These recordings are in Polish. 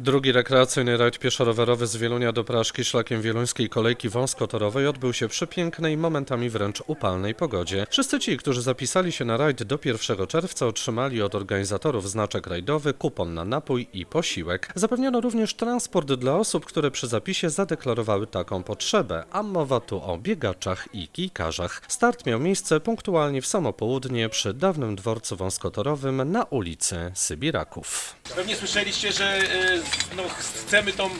Drugi rekreacyjny rajd pieszo-rowerowy z Wielunia do Praszki szlakiem wieluńskiej kolejki wąskotorowej odbył się przy pięknej, momentami wręcz upalnej pogodzie. Wszyscy ci, którzy zapisali się na rajd do 1 czerwca otrzymali od organizatorów znaczek rajdowy, kupon na napój i posiłek. Zapewniono również transport dla osób, które przy zapisie zadeklarowały taką potrzebę, a mowa tu o biegaczach i kijkarzach. Start miał miejsce punktualnie w samo południe przy dawnym dworcu wąskotorowym na ulicy Sybiraków. Pewnie słyszeliście, że e, no, chcemy tą,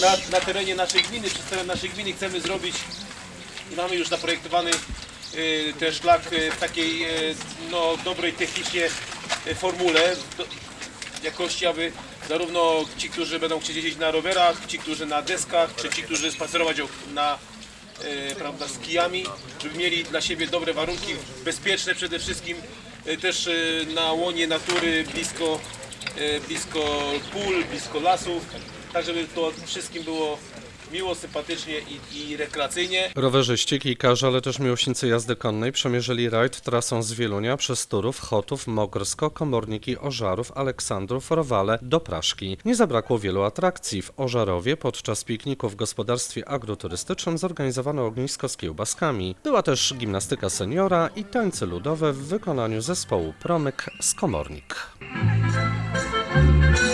na, na terenie naszej gminy, przez teren naszej gminy chcemy zrobić mamy już zaprojektowany e, ten szlak e, w takiej e, no, dobrej technicznie e, formule, do, jakości, aby zarówno ci, którzy będą chcieć jeździć na rowerach, ci, którzy na deskach, czy ci, którzy spacerować na e, prawda, z kijami, żeby mieli dla siebie dobre warunki, bezpieczne przede wszystkim, e, też e, na łonie natury, blisko, blisko pól, blisko lasów, tak żeby to wszystkim było miło, sympatycznie i, i rekreacyjnie. Rowerzyści, kijkarze, ale też miłośnicy jazdy konnej przemierzyli rajd trasą z Wielunia przez Turów, Chotów, Mogorsko, Komorniki, Ożarów, Aleksandrów, Rowale do Praszki. Nie zabrakło wielu atrakcji. W Ożarowie podczas pikniku w gospodarstwie agroturystycznym zorganizowano ognisko z kiełbaskami. Była też gimnastyka seniora i tańce ludowe w wykonaniu zespołu Promyk z Komornik. Thank you.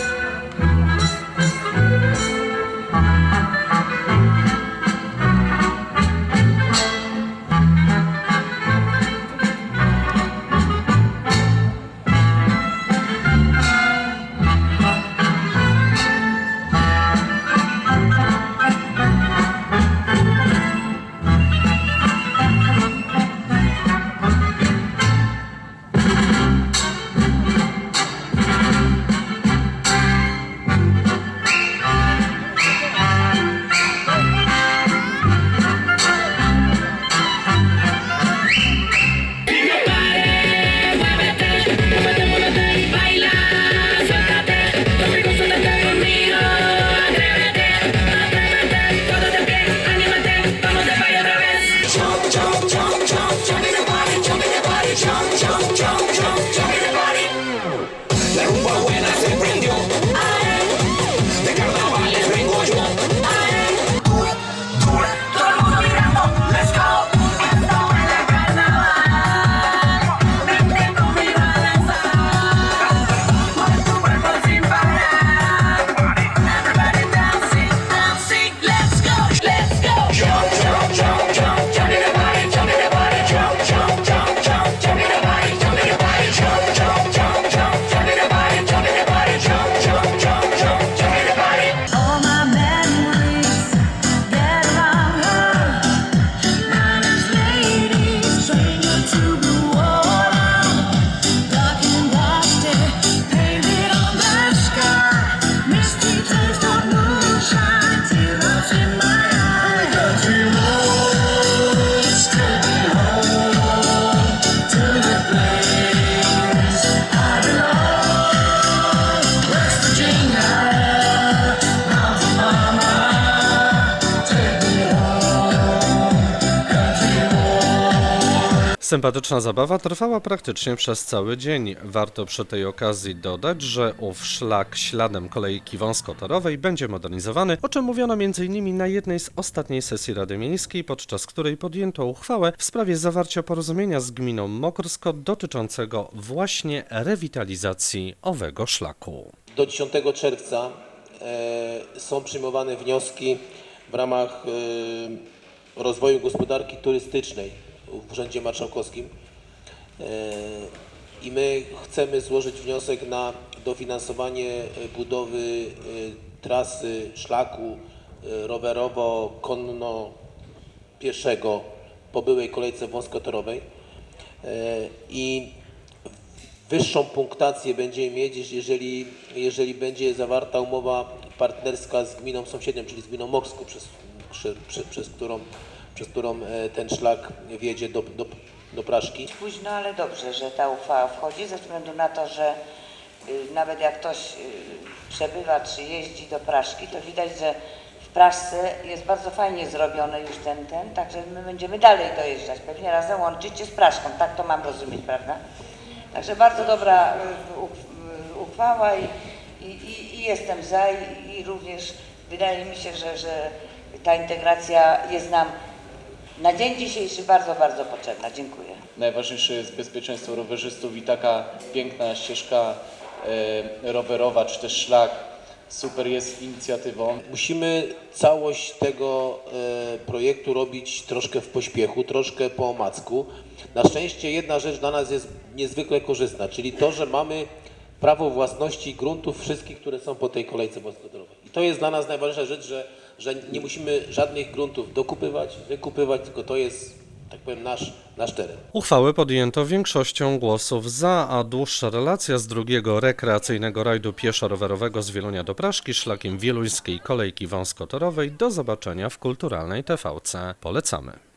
Sympatyczna zabawa trwała praktycznie przez cały dzień. Warto przy tej okazji dodać, że ów szlak śladem kolejki wąskotorowej będzie modernizowany, o czym mówiono m.in. na jednej z ostatniej sesji Rady Miejskiej, podczas której podjęto uchwałę w sprawie zawarcia porozumienia z gminą Mokrsko dotyczącego właśnie rewitalizacji owego szlaku. Do 10 czerwca e, są przyjmowane wnioski w ramach e, rozwoju gospodarki turystycznej w Urzędzie Marszałkowskim. E, I my chcemy złożyć wniosek na dofinansowanie e, budowy e, trasy szlaku rowerowo-konno-pieszego po byłej kolejce wąskotorowej. I wyższą punktację będziemy mieć, jeżeli, jeżeli będzie zawarta umowa partnerska z gminą sąsiednią, czyli z gminą Moksku, przez, przy, przez, którą, przez którą e, ten szlak wjedzie do, do, do Praszki. Późno, ale dobrze, że ta uchwała wchodzi, ze względu na to, że y, nawet jak ktoś y, przebywa czy jeździ do Praszki, to widać, że w Praszce jest bardzo fajnie zrobiony już ten, ten, także my będziemy dalej dojeżdżać, pewnie razem łączyć się z Praszką, tak to mam rozumieć, prawda? Także bardzo dobra y, uchwała i, i, i jestem za i, i również wydaje mi się, że, że ta integracja jest nam na dzień dzisiejszy bardzo, bardzo potrzebna. Dziękuję. Najważniejsze jest bezpieczeństwo rowerzystów i taka piękna ścieżka e, rowerowa czy też szlak super jest inicjatywą. Musimy całość tego e, projektu robić troszkę w pośpiechu, troszkę po omacku. Na szczęście jedna rzecz dla nas jest niezwykle korzystna, czyli to, że mamy prawo własności gruntów wszystkich, które są po tej kolejce wąskotorowej. I to jest dla nas najważniejsza rzecz, że, że nie musimy żadnych gruntów dokupywać, wykupywać, tylko to jest, tak powiem, nasz, nasz teren. Uchwałę podjęto większością głosów za, a dłuższa relacja z drugiego rekreacyjnego rajdu pieszo-rowerowego z Wielunia do Praszki szlakiem wieluńskiej kolejki wąskotorowej do zobaczenia w kulturalnej TVC. Polecamy.